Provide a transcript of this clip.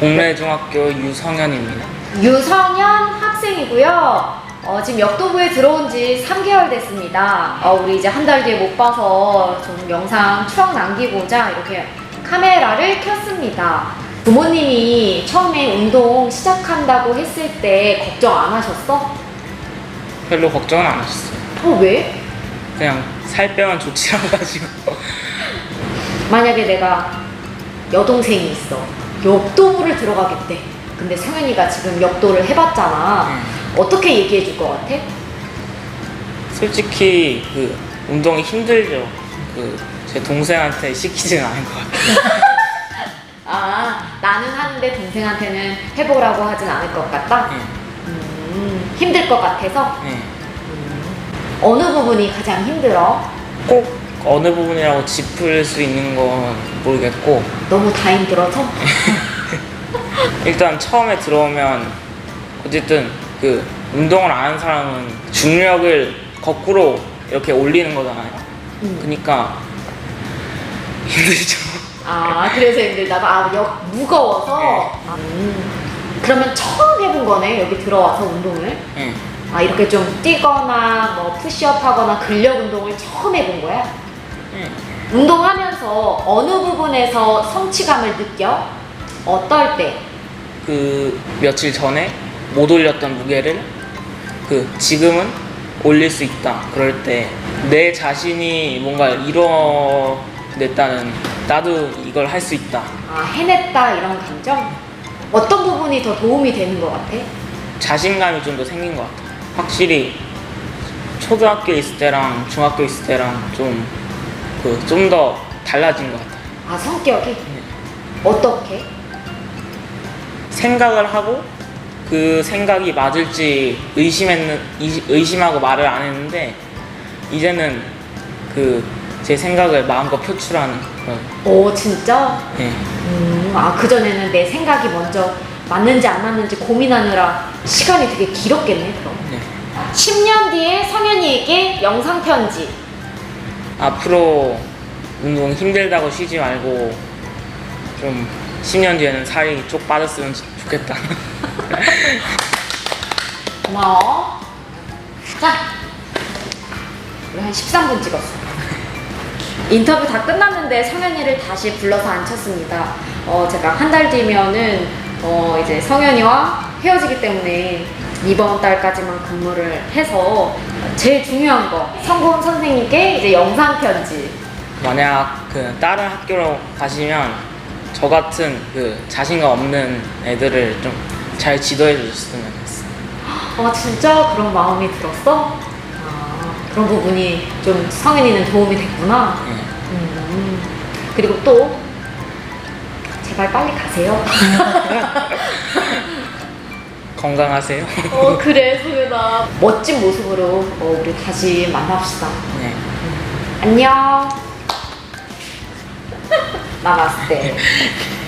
동래 중학교 유성현입니다. 유성현 학생이고요. 어, 지금 역도부에 들어온 지 3개월 됐습니다. 어, 우리 이제 한 달 뒤에 못 봐서 좀 영상 추억 남기고자 이렇게 카메라를 켰습니다. 부모님이 처음에 운동 시작한다고 했을 때 걱정 안 하셨어? 별로 걱정은 안 하셨어요. 어, 왜? 그냥 살 빼면 좋지 않아가지고. 만약에 내가 여동생이 있어. 역도부를 들어가겠대. 근데 성현이가 지금 역도를 해봤잖아. 어떻게 얘기해 줄 것 같아? 솔직히 그 운동이 힘들죠. 그 제 동생한테 시키지는 않을 것 같아요. 아, 나는 하는데 동생한테는 해보라고 하진 않을 것 같다? 네. 음, 힘들 것 같아서? 네. 어느 부분이 가장 힘들어? 꼭 어느 부분이라고 짚을 수 있는 건 모르겠고 너무 다 힘들어서? 일단 처음에 들어오면 어쨌든 그 운동을 안 하는 사람은 중력을 거꾸로 이렇게 올리는 거잖아요. 음. 그러니까 힘들죠. 아, 그래서 힘들다. 아, 역, 무거워서? 아, 음. 그러면 처음 해본 거네, 여기 들어와서 운동을? 네. 아, 이렇게 좀 뛰거나, 뭐, 푸시업 하거나 근력 운동을 처음 해본 거야? 네. 운동하면서 어느 부분에서 성취감을 느껴? 어떨 때? 그 며칠 전에 못 올렸던 무게를 그 지금은 올릴 수 있다. 그럴 때 내 자신이 뭔가 이뤄냈다는 나도 이걸 할 수 있다. 아, 해냈다, 이런 감정? 어떤 부분이 더 도움이 되는 것 같아? 자신감이 좀 더 생긴 것 같아. 확실히 초등학교 있을 때랑 중학교 있을 때랑 좀 그 좀 더 달라진 것 같아. 아, 성격이? 어떻게? 생각을 하고 그 생각이 맞을지 의심했는 의- 의심하고 말을 안 했는데 이제는 그 제 생각을 마음껏 표출하는 그런 오, 진짜? 예. 음, 아, 그 전에는 내 생각이 먼저 맞는지 안 맞는지 고민하느라 시간이 되게 길었겠네, 그럼. 네. 10년 뒤에 성현이에게 영상 편지. 앞으로 운동 힘들다고 쉬지 말고 좀 10년 뒤에는 살이 쪽 빠졌으면 좋- 좋겠다. 고마워. 자, 우리 한 13분 찍었어. 인터뷰 다 끝났는데 성현이를 다시 불러서 앉혔습니다. 어, 제가 한 달 뒤면은 어, 이제 성현이와 헤어지기 때문에 이번 달까지만 근무를 해서 제일 중요한 거 성공 선생님께 이제 영상 편지. 만약 그 다른 학교로 가시면 저 같은 그 자신감 없는 애들을 좀 잘 지도해 주셨으면 했어. 아 진짜 그런 마음이 들었어? 아, 그런 부분이 좀 성현이는 도움이 됐구나. 예. 음, 그리고 또 제발 빨리 가세요. 건강하세요. 어 그래 소연아. 멋진 모습으로 어, 우리 다시 만납시다. 네. 안녕. 나마스테.